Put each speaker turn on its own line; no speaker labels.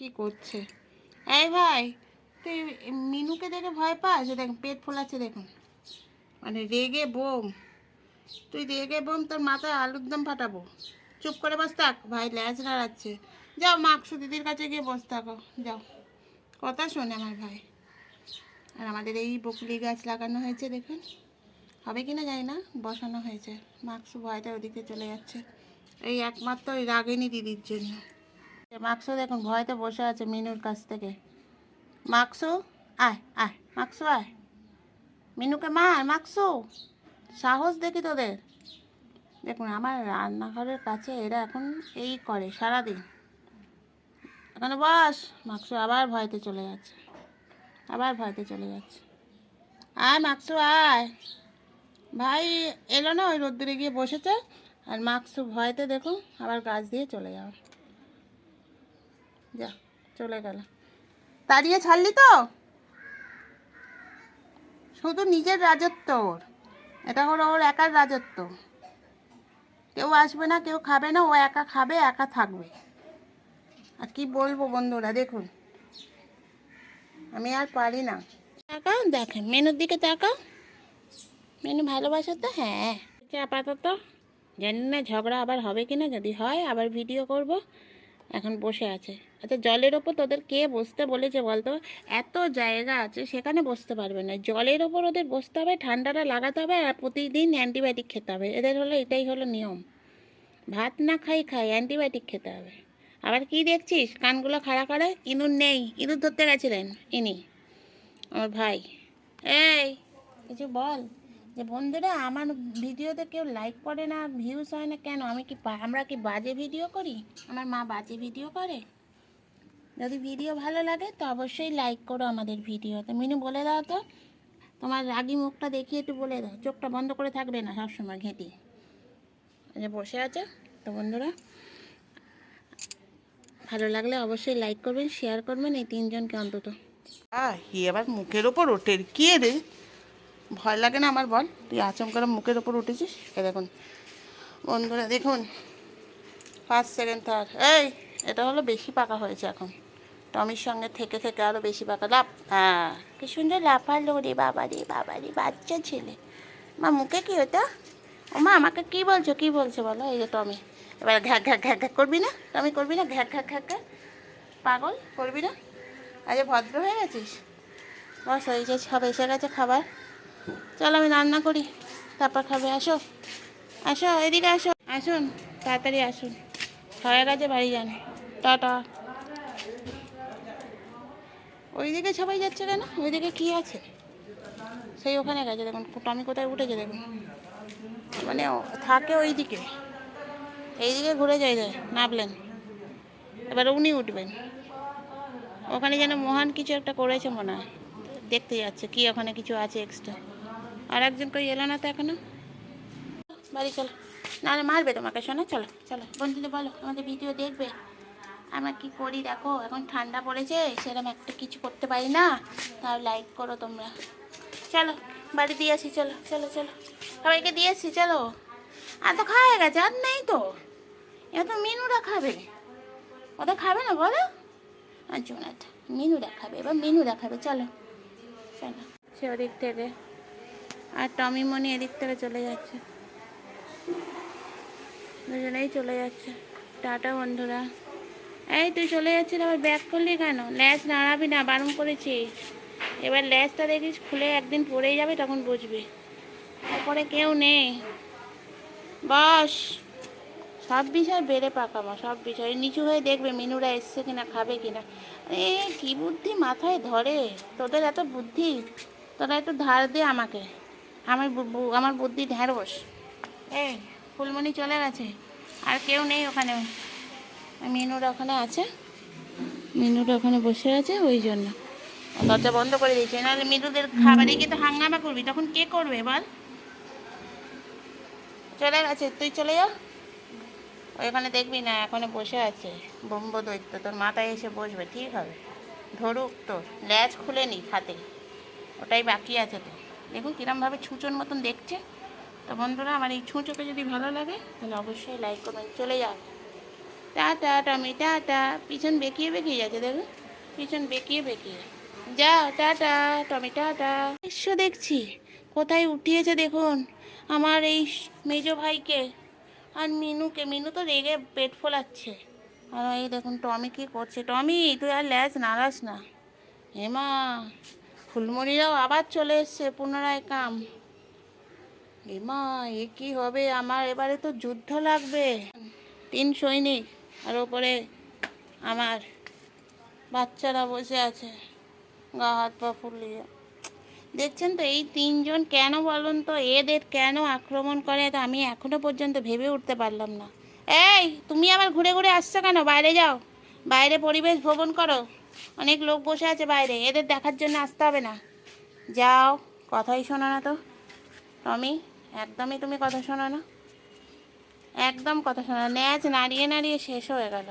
কি করছে? এই ভাই, তুই মিনুকে দেখে ভয় পাস? দেখ পেট ফোলাচ্ছে, দেখুন। মানে রেগে বোম। তুই রেগে বোম, তোর মাথায় আলুর দম ফাটাবো। চুপ করে বস থাক, ভাই ল্যাজ নাড়াচ্ছে। যাও, মাকসু দিদির কাছে গিয়ে বস থাকো। যাও। কথা শোনে আমার ভাই। আর আমাদের এই বকুলি গাছ লাগানো হয়েছে, দেখুন। হবে কি না জানি না, বসানো হয়েছে। মাকসু ভয়টা ওদিকে চলে যাচ্ছে। এই একমাত্র ওই রাগিনী দিদির জন্য। মাকসু দেখুন, ভয়তে বসে আছে মিনুর কাছ থেকে। মাকসু, আয় আয়, মাকসু, আয়। মিনুকে মার, মাকসু। সাহস দেখি তোদের। দেখুন, আমার রান্নাঘরের কাছে এরা এখন এই করে সারাদিন। এখানে বস, মাকসু আবার ভয়তে চলে যাচ্ছে। আবার ভয়তে চলে যাচ্ছে। আয়, মাকসু, আয়। ভাই এলো না ওই রোদ্দুরে গিয়ে বসেছে। আর মাকসু ভয়তে দেখুন, আবার গাছ দিয়ে চলে যাও যা, চলে গেল। তাড়িয়ে ছাড়লি তো? শুধু নিজের রাজত্ব ওর। এটা হলো ওর একার রাজত্ব। কেউ আসবে না, কেউ খাবে না, ও একা খাবে, একা থাকবে। আর কি বলব বন্ধুরা, দেখুন। আমি আর পারি না। তাকাও, দেখেন, মেনুর দিকে তাকাও। মেনু ভালোবাসো তো? হ্যাঁ। আপাতত জানি না ঝগড়া আবার হবে কি না যদি হয় আবার ভিডিও করব। এখন বসে আছে। আচ্ছা জলের ওপর তোদের কে বসতে বলেছে বলতো? এত জায়গা আছে, সেখানে বসতে পারবে না। জলের ওপর ওদের বসতে হবে, ঠান্ডাটা লাগাতে হবে আর প্রতিদিন অ্যান্টিবায়োটিক খেতে হবে। এদের হলো, এটাই হলো নিয়ম। ভাত না খাই খাই, অ্যান্টিবায়োটিক খেতে হবে। আবার কি দেখছিস? কানগুলো খাড়া করে, ইঁদুর নেই। ইঁদুর ধরতে গেছিলেন, ইনি, আমার ভাই। এই, কিছু বল? যে বন্ধুরা, আমার ভিডিওতে কেউ লাইক করে না ভিউজ হয় না কেন? আমি কি আমরা কি বাজে ভিডিও করি? আমার মা বাজে ভিডিও করে? যদি ভিডিও ভালো লাগে, তো অবশ্যই লাইক করো আমাদের ভিডিওতে। মিনু, বলে দাও তো। তোমার রাগি মুখটা দেখিয়ে একটু বলে দাও। চোখটা বন্ধ করে থাকবে না সবসময় ঘেঁটি। যে বসে আছে তো বন্ধুরা। ভালো লাগলে অবশ্যই লাইক করবেন শেয়ার করবেন এই তিনজনকে অন্তত। আহ ই আবার মুখের ওপর ওঠে কে রে? ভয় লাগে না আমার বল? তুই আচম করে মুখের ওপর উঠেছিস? দেখুন। বন্ধুরা, দেখুন। ফার্স্ট সেকেন্ড থার্ড এই, এটা হলো বেশি পাকা হয়েছে এখন। টমির সঙ্গে থেকে থেকে আরও বেশি পাকা লাভ হ্যাঁ কি সুন্দর লাফালো রে বাবা রে বাবা রে, বাচ্চা ছেলে। মা, মুখে কি ওটা ও মা, আমাকে কি বলছো কি বলছো বলো? এই যে টমি। এবার ঘ্যাক ঘ্যাক ঘ্যাক ঘ্যাক করবি না? টমি করবি না? ঘ্যাক ঘ্যাক ঘ্যাক ঘ্যাক পাগল? করবি না? আজকে ভদ্র হয়ে গেছিস? বস হয়ে গেছে সব এসে গেছে খাবার। চল আমি রান্না করি। তারপর খাবে, আসো। আসো, এদিকে আসো। আসুন, তাড়াতাড়ি আসুন। হয়ে গেছে, বাড়ি যান। টাটা। ওইদিকে সবাই যাচ্ছে কেন? ওইদিকে কি আছে? সেই ওখানে গেছে, দেখুন টমি কোথায় উঠেছে, দেখুন। মানে থাকে ওইদিকে। এইদিকে ঘুরে যায় যায়, নামলেন। এবার উনি উঠবেন। ওখানে যেন মহান কিছু একটা করেছে মনে হয়। দেখতে যাচ্ছে কি ওখানে কিছু আছে এক্সট্রা আর একজন কই এলো না তো এখনও? বাড়ি চলো। না মারবে তোমাকে, শোনা, চলো চলো। বন্ধুদের বলো, আমাদের ভিডিও দেখবে। আমরা কি করি দেখো, এখন ঠান্ডা পড়েছে সেরকম একটা কিছু করতে পারি না, তাও লাইক করো তোমরা। চলো, বাড়ি দিয়ে আসি, চলো চলো চলো। সবাইকে দিয়ে আসি, চলো। আর তো খাওয়া গেছে, আর নেই তো। এবার তো মিনুরা খাবে। ওদের খাবে না, বলো? আচ্ছা মিনুরা খাবে, এবার মিনুরা খাবে, চলো চলো। সে ওদিক থেকে, আর টমি মনি এদিক থেকে চলে যাচ্ছে। দুজনেই চলে যাচ্ছে, টাটা বন্ধুরা। এই তুই চলে যাচ্ছিস, আবার ব্যাক করলি কেন? ল্যাস নাড়াবি না, বারণ করেছি। এবার ল্যাসটা দেখিস, খুলে একদিন পড়েই যাবে, তখন বুঝবি। তারপরে কেউ নেই। বস, সব বিষয় বেড়ে পাকামো সব বিষয়। নিচু হয়ে দেখবে মিনুরা এসছে কিনা, খাবে কিনা। এ কি বুদ্ধি মাথায় ধরে? তোদের এত বুদ্ধি? তোরা একটু ধার দে আমাকে। আমার আমার বুদ্ধি ঢেঁড়স এই, ফুলমণি চলে গেছে। আর কেউ নেই ওখানে। মিনুরা ওখানে আছে। মিনুরা ওখানে বসে আছে, ওই জন্য। দরজা বন্ধ করে দিয়েছে। নাহলে মিনুদের খাবারে গিয়ে তো হাঙ্গামা করবি, তখন কে করবে বল? চলে গেছে, তুই চলে যা। ওইখানে দেখবি না, এখনও বসে আছে। বোম্ব দৈত্য, তোর মাথায় এসে বসবে, ঠিক হবে। ধরুক তোর, ল্যাজ খুলে নি হাতে। ওটাই বাকি আছে তো। দেখুন কিরমভাবে ছুঁচোর মতন দেখছে। তো বন্ধুরা, আমার এই ছুঁচোকে যদি ভালো লাগে, তাহলে অবশ্যই লাইক করবেন চলে যাও টাটা, টমি, টাটা। পিছন বেঁকিয়ে বেঁকিয়ে যাচ্ছে দেখো পিছন বেঁকিয়ে বেঁকিয়ে। যাও টাটা, টমি, টাটা। দৃশ্য দেখছি। কোথায় উঠিয়েছে, দেখুন। আমার এই মেজো ভাইকে। আর মিনুকে। মিনু তো রেগে পেট ফোলাচ্ছে। আর এই দেখুন, টমি কি করছে। টমি, তুই আর ল্যাজ নাড়াস না। হেমা, ফুলমণিরাও আবার চলে এসছে পুনরায় কাম। এমা এ কি হবে? আমার এবারে তো যুদ্ধ লাগবে। তিন সৈনিক। আর ওপরে আমার বাচ্চারা বসে আছে, গা হাত পা ফুলিয়ে। দেখছেন তো, এই তিনজন কেন বলুন তো? এদের কেন আক্রমণ করে? তো আমি এখনও পর্যন্ত ভেবে উঠতে পারলাম না। এই, তুমি আবার ঘুরে ঘুরে আসছো কেন? বাইরে যাও। বাইরে পরিবেশ ভ্রমণ করো। অনেক লোক বসে আছে বাইরে। এদের দেখার জন্য আসতে হবে না। যাও, কথাই শোনো না তো। টমি, একদমই তুমি কথা শোনো না। একদম কথা শোনা ন্যাচ নাড়িয়ে নাড়িয়ে শেষ হয়ে গেল।